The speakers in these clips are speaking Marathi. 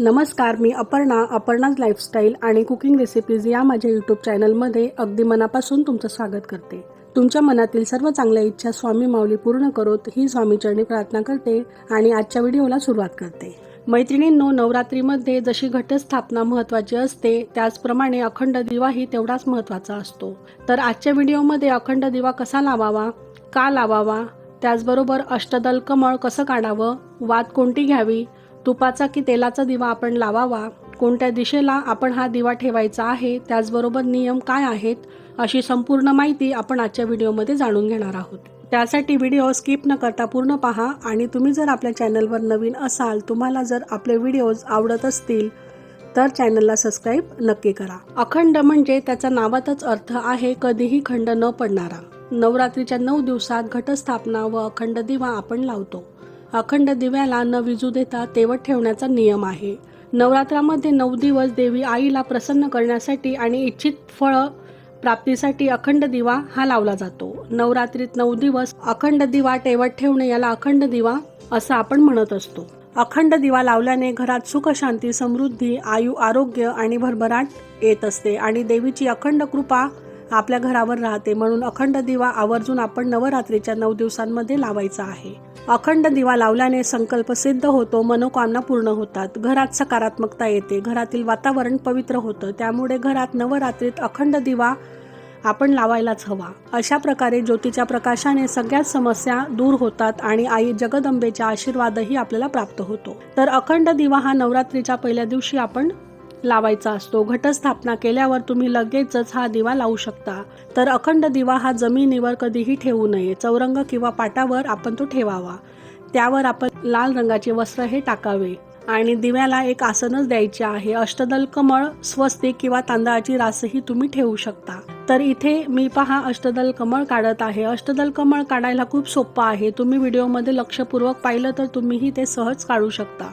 नमस्कार मी अपर्णा अपर्णाज लाईफस्टाईल आणि कुकिंग रेसिपीज या माझ्या यूट्यूब चॅनलमध्ये अगदी मनापासून तुमचं स्वागत करते. तुमच्या मनातील सर्व चांगल्या इच्छा स्वामी माऊली पूर्ण करोत ही स्वामीचरणी प्रार्थना करते आणि आजच्या व्हिडिओला सुरुवात करते. मैत्रिणींनो नवरात्रीमध्ये जशी घटस्थापना महत्त्वाची असते त्याचप्रमाणे अखंड दिवाही तेवढाच महत्त्वाचा असतो. तर आजच्या व्हिडिओमध्ये अखंड दिवा कसा लावावा का लावावा त्याचबरोबर अष्टदल कमळ कसं काढावं वात कोणती घ्यावी तुपाचा की तेलाचा दिवा आपण लावावा कोणत्या दिशेला आपण हा दिवा ठेवायचा आहे त्याचबरोबर नियम काय आहेत अशी संपूर्ण माहिती आपण आजच्या व्हिडिओमध्ये जाणून घेणार आहोत. त्यासाठी व्हिडिओ स्किप न करता पूर्ण पहा आणि तुम्ही जर आपल्या चॅनलवर नवीन असाल तुम्हाला जर आपले व्हिडिओज आवडत असतील तर चॅनलला सबस्क्राईब नक्की करा. अखंड म्हणजे त्याचा नावातच अर्थ आहे कधीही खंड न पडणारा. नवरात्रीच्या नऊ दिवसात घटस्थापना व अखंड दिवा आपण लावतो. अखंड दिव्याला न विजू देता तेवत ठेवण्याचा नियम आहे. नवरात्रामध्ये नऊ दिवस देवी आईला प्रसन्न करण्यासाठी आणि इच्छित फळ प्राप्तीसाठी अखंड दिवा हा लावला जातो. नवरात्रीत नऊ दिवस अखंड दिवा टेवत ठेवणे याला अखंड दिवा असं आपण म्हणत असतो. अखंड दिवा लावल्याने घरात सुख शांती समृद्धी आयु आरोग्य आणि भरभराट येत असते आणि देवीची अखंड कृपा आपल्या घरावर राहते म्हणून अखंड दिवा आवर्जून आपण नवरात्रीच्या नऊ दिवसांमध्ये लावायचा आहे. अखंड दिवा लावल्याने संकल्प सिद्ध होतो मनोकामना पूर्ण होतात. घरात सकारात्मकता येते घरातील वातावरण पवित्र होतं त्यामुळे घरात नवरात्रीत अखंड दिवा आपण लावायलाच हवा. अशा प्रकारे ज्योतीच्या प्रकाशाने सगळ्याच समस्या दूर होतात आणि आई जगदंबेचा आशीर्वादही आपल्याला प्राप्त होतो. तर अखंड दिवा हा नवरात्रीच्या पहिल्या दिवशी आपण लावायचा असतो. घटस्थापना केल्यावर तुम्ही लगेचच हा दिवा लावू शकता. तर अखंड दिवा हा जमिनीवर कधीही ठेवू नये. चौरंग किंवा पाटावर आपण तो ठेवावा. त्यावर आपण लाल रंगाचे वस्त्र हे टाकावे. आणि दिव्याला एक आसनच द्यायचे आहे. अष्टदल कमळ स्वस्तिक किंवा तांदळाची रासही तुम्ही ठेवू शकता. तर इथे मी पहा अष्टदल कमळ काढत आहे. अष्टदल कमळ काढायला खूप सोपं आहे. तुम्ही व्हिडिओमध्ये लक्षपूर्वक पाहिलं तर तुम्हीही ते सहज काढू शकता.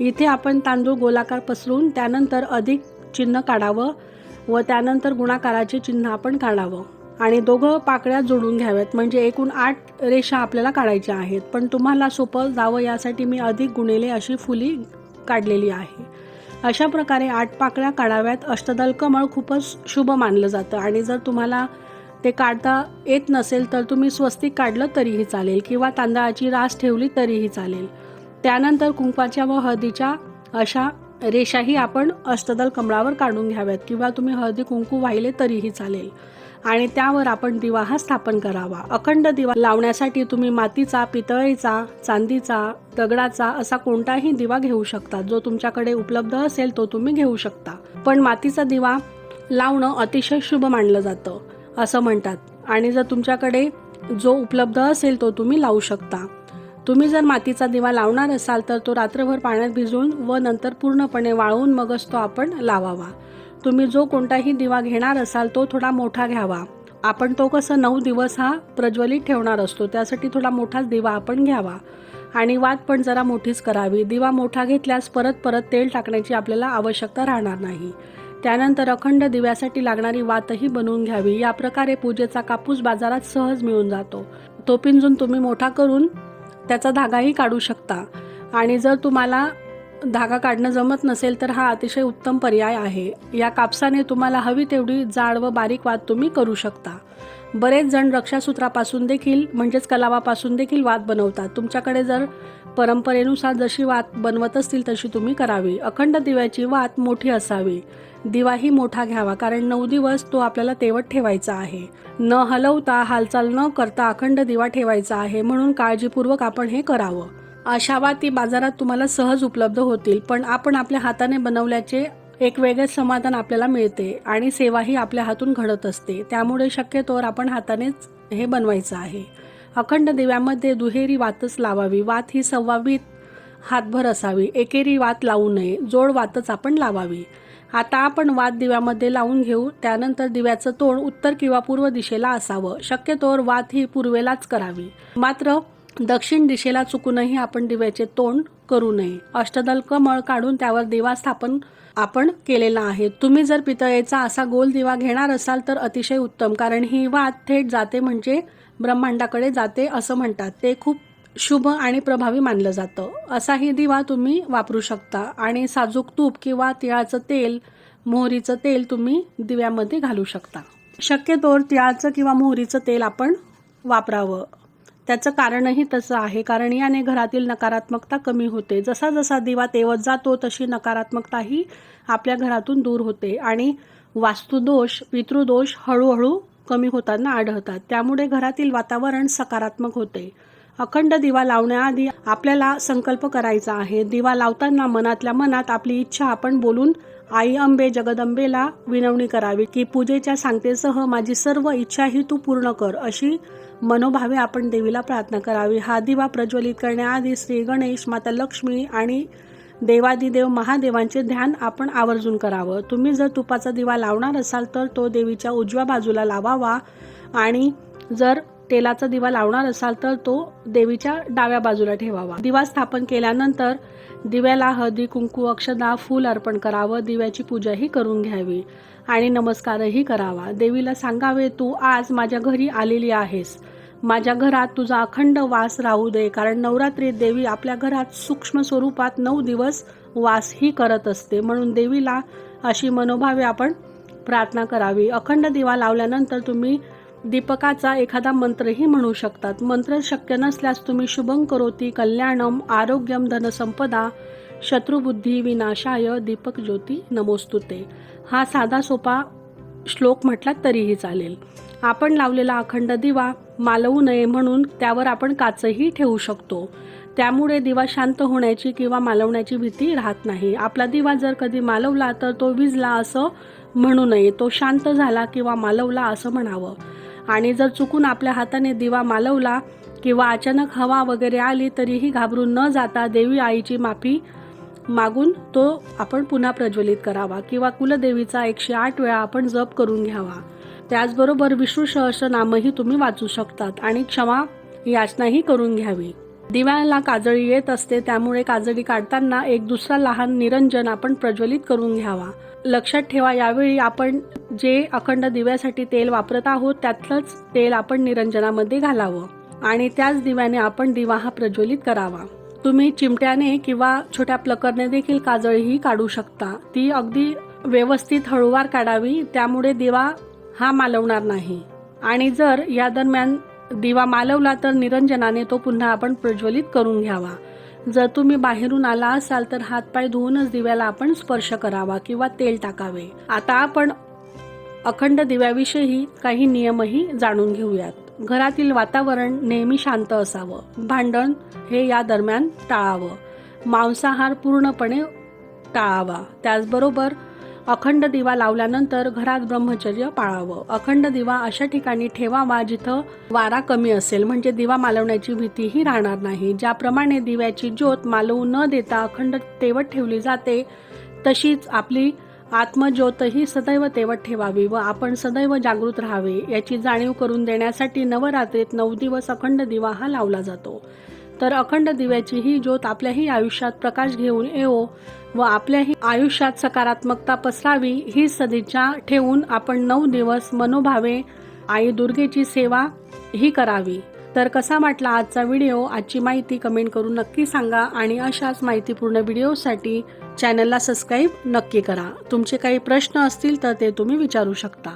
इथे आपण तांदूळ गोलाकार पसरून त्यानंतर अधिक चिन्ह काढावं व त्यानंतर गुणाकाराचे चिन्ह आपण काढावं. आणि दोघं पाकळ्या जोडून घ्याव्यात. म्हणजे एकूण आठ रेषा आपल्याला काढायच्या आहेत. पण तुम्हाला सोपं जावं यासाठी मी अधिक गुणेले अशी फुली काढलेली आहे. अशा प्रकारे आठ पाकळ्या काढाव्यात. अष्टदल कमळ खूपच शुभ मानलं जातं. आणि जर तुम्हाला ते काढता येत नसेल तर तुम्ही स्वस्तिक काढलं तरीही चालेल किंवा तांदळाची रास ठेवली तरीही चालेल. त्यानंतर कुंकवाच्या व हळदीच्या अशा रेषाही आपण अष्टदल कमळावर काढून घ्याव्यात. किंवा तुम्ही हळदी कुंकू वाहिले तरीही चालेल. आणि त्यावर आपण दिवा हा स्थापन करावा. अखंड दिवा लावण्यासाठी तुम्ही मातीचा पितळेचा चांदीचा दगडाचा असा कोणताही दिवा घेऊ शकता. जो तुमच्याकडे उपलब्ध असेल तो तुम्ही घेऊ शकता. पण मातीचा दिवा लावणं अतिशय शुभ मानलं जातं असं म्हणतात. आणि जर तुमच्याकडे जो उपलब्ध असेल तो तुम्ही लावू शकता. तुम्ही जर मातीचा दिवा लावणार असाल तर तो रात्रभर पाण्यात भिजवून व नंतर पूर्णपणे वाळवून मगच तो आपण लावावा. तुम्ही जो कोणताही दिवा घेणार असाल तो थोडा मोठा घ्यावा. आपण तो कसं नऊ दिवस हा प्रज्वलित ठेवणार असतो त्यासाठी थोडा मोठाच दिवा आपण घ्यावा. आणि वात पण जरा मोठीच करावी. दिवा मोठा घेतल्यास परत परत तेल टाकण्याची आपल्याला आवश्यकता राहणार नाही. त्यानंतर अखंड दिव्यासाठी लागणारी वातही बनवून घ्यावी. या प्रकारे पूजेचा कापूस बाजारात सहज मिळून जातो. तो पिंजून तुम्ही मोठा करून त्याचा धागाही काढू शकता. आणि जर तुम्हाला धागा काढणं जमत नसेल तर हा अतिशय उत्तम पर्याय आहे. या कापसाने तुम्हाला हवी तेवढी जाड व बारीक वाद तुम्ही करू शकता. बरेच जण रक्षासूत्रापासून देखील म्हणजेच कलावापासून देखील वाद बनवतात. तुमच्याकडे जर परंपरेनुसार जशी वात बनवत असतील तशी तुम्ही करावी. अखंड दिव्याची वात मोठी असावी. दिवाही मोठा घ्यावा कारण नऊ दिवस तो आपल्याला तेवत ठेवायचा आहे. न हलवता हालचाल न करता अखंड दिवा ठेवायचा आहे म्हणून काळजीपूर्वक आपण हे करावं. अशा वाती बाजारात तुम्हाला सहज उपलब्ध होतील पण आपण आपल्या हाताने बनवल्याचे एक वेगळेच समाधान आपल्याला मिळते आणि सेवाही आपल्या हातून घडत असते. त्यामुळे शक्यतोवर आपण हातानेच हे बनवायचं आहे. अखंड दिव्यामध्ये दुहेरी वातच लावावी. वात ही सव्वावीत हातभर असावी. एकेरी वात लावू नये. जोड वातच आपण लावावी. आता आपण वात दिव्यामध्ये लावून घेऊ. त्यानंतर दिव्याचं तोंड उत्तर किंवा पूर्व दिशेला असावं. शक्यतोवर वात ही पूर्वेलाच करावी. मात्र दक्षिण दिशेला चुकूनही आपण दिव्याचे तोंड करू नये. अष्टदल कमळ काढून त्यावर दिवा स्थापन आपण केलेला आहे. तुम्ही जर पितळेचा असा गोल दिवा घेणार असाल तर अतिशय उत्तम कारण ही वाद थेट जाते म्हणजे ब्रह्मांडाकडे जाते असं म्हणतात. ते खूप शुभ आणि प्रभावी मानलं जातं. असाही दिवा तुम्ही वापरू शकता आणि साजूक तूप किंवा तिळाचं तेल मोहरीचं तेल तुम्ही दिव्यामध्ये घालू शकता. शक्यतोवर तिळाचं किंवा मोहरीचं तेल आपण वापरावं. त्याचं कारणही तसं आहे. कारण याने घरातील नकारात्मकता कमी होते. जसा जसा दिवा तेवत जातो तशी नकारात्मकताही आपल्या घरातून दूर होते. आणि वास्तुदोष पितृदोष हळूहळू कमी होताना आढळतात. त्यामुळे घरातील वातावरण सकारात्मक होते. अखंड दिवा लावण्याआधी आपल्याला संकल्प करायचा आहे. दिवा लावताना मनातल्या मनात आपली इच्छा आपण बोलून आई अंबे जगदंबेला विनवणी करावी की पूजेच्या सांगतेसह माझी सर्व इच्छा ही तू पूर्ण कर अशी मनोभावे आपण देवीला प्रार्थना करावी. हा दिवा प्रज्वलित करण्याआधी श्री गणेश माता लक्ष्मी आणि देवादिदेव महादेवांचे ध्यान आपण आवर्जून करावं. तुम्ही जर तुपाचा दिवा लावणार असाल तर तो देवीच्या उजव्या बाजूला लावावा आणि जर तेलाचा दिवा लावणार असाल तर तो देवीच्या डाव्या बाजूला ठेवावा. दिवा स्थापन केल्यानंतर दिव्याला हळदी कुंकू अक्षदा फूल अर्पण करावं. दिव्याची पूजाही करून घ्यावी आणि नमस्कारही करावा. देवीला सांगावे तू आज माझ्या घरी आलेली आहेस. माझ्या घरात तुझा अखंड वास राहू दे कारण नवरात्रीत देवी आपल्या घरात सूक्ष्म स्वरूपात नऊ दिवस वास ही करत असते. म्हणून देवीला अशी मनोभावे आपण प्रार्थना करावी. अखंड दिवा लावल्यानंतर तुम्ही दीपकाचा एखादा मंत्रही म्हणू शकतात. मंत्र शक्य नसल्यास तुम्ही शुभं करोती कल्याणम आरोग्यम धनसंपदा शत्रुबुद्धी विनाशाय दीपक ज्योती नमोस्तुते. हा साधा सोपा श्लोक म्हटला तरीही चालेल. आपण लावलेला अखंड दिवा मालवू नये म्हणून त्यावर आपण काचही ठेवू शकतो. त्यामुळे दिवा शांत होण्याची किंवा मालवण्याची भीती राहत नाही. आपला दिवा जर कधी मालवला तर तो विजला असं म्हणू नये. तो शांत झाला किंवा मालवला असं म्हणावं. आणि जर चुकून आपल्या हाताने दिवा मालवला किंवा अचानक हवा वगैरे आली तरीही घाबरून न जाता देवी आईची माफी मागून तो आपण पुन्हा प्रज्वलित करावा किंवा कुलदेवीचा एकशे आठ वेळा आपण जप करून घ्यावा. त्याचबरोबर विष्णू सहस्रनामही तुम्ही वाचू शकतात आणि क्षमा याचनाही करून घ्यावी. दिव्याला काजळी येत असते त्यामुळे काजळी काढताना एक दुसरा लहान निरंजन आपण प्रज्वलित करून घ्यावा. लक्षात ठेवा यावेळी आपण जे अखंड दिव्यासाठी तेल वापरत आहोत त्यातलंच तेल आपण निरंजनामध्ये घालावं आणि त्याच दिव्याने आपण दिवा हा प्रज्वलित करावा. तुम्ही चिमट्याने किंवा छोट्या प्लकरने देखील काजळीही काढू शकता. ती अगदी व्यवस्थित हळूवार काढावी त्यामुळे दिवा हा मालवणार नाही. आणि जर या दरम्यान दिवा मालवला तर निरंजनाने तो पुन्हा आपण प्रज्वलित करून घ्यावा. जर तुम्ही बाहेरून आला असाल तर हातपाय धुवूनच दिव्याला आपण स्पर्श करावा किंवा तेल टाकावे. आता आपण अखंड दिव्याविषयी काही नियमही जाणून घेऊयात. घरातील वातावरण नेहमी शांत असावं. भांडण हे या दरम्यान टाळावं. मांसाहार पूर्णपणे टाळावा. त्याचबरोबर अखंड दिवा लावल्यानंतर घरात ब्रह्मचर्य पाळावं. अखंड दिवा अशा ठिकाणी ठेवावा जिथं वारा कमी असेल. म्हणजे दिवा मालवण्याची भीतीही राहणार नाही. ज्याप्रमाणे दिव्याची ज्योत मालवू न देता अखंड तेवत ठेवली जाते तशीच आपली आत्मज्योतही सदैव तेवत ठेवावी व आपण सदैव जागृत राहावे याची जाणीव करून देण्यासाठी नवरात्रीत नऊ दिवस अखंड दिवा हा लावला जातो. तर अखंड दिव्याची ही ज्योत आपल्याही आयुष्यात प्रकाश घेऊन येवो व आपल्याही आयुष्यात सकारात्मकता पसरावी ही सदिच्छा ठेवून आपण नऊ दिवस मनोभावे आई दुर्गेची सेवा ही करावी. तर कसा वाटला आजचा व्हिडिओ? आजची माहिती कमेंट करून नक्की सांगा आणि अशाच माहितीपूर्ण व्हिडिओसाठी चॅनलला सबस्क्राईब नक्की करा. तुमचे काही प्रश्न असतील तर ते तुम्ही विचारू शकता.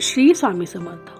श्री स्वामी समर्थ.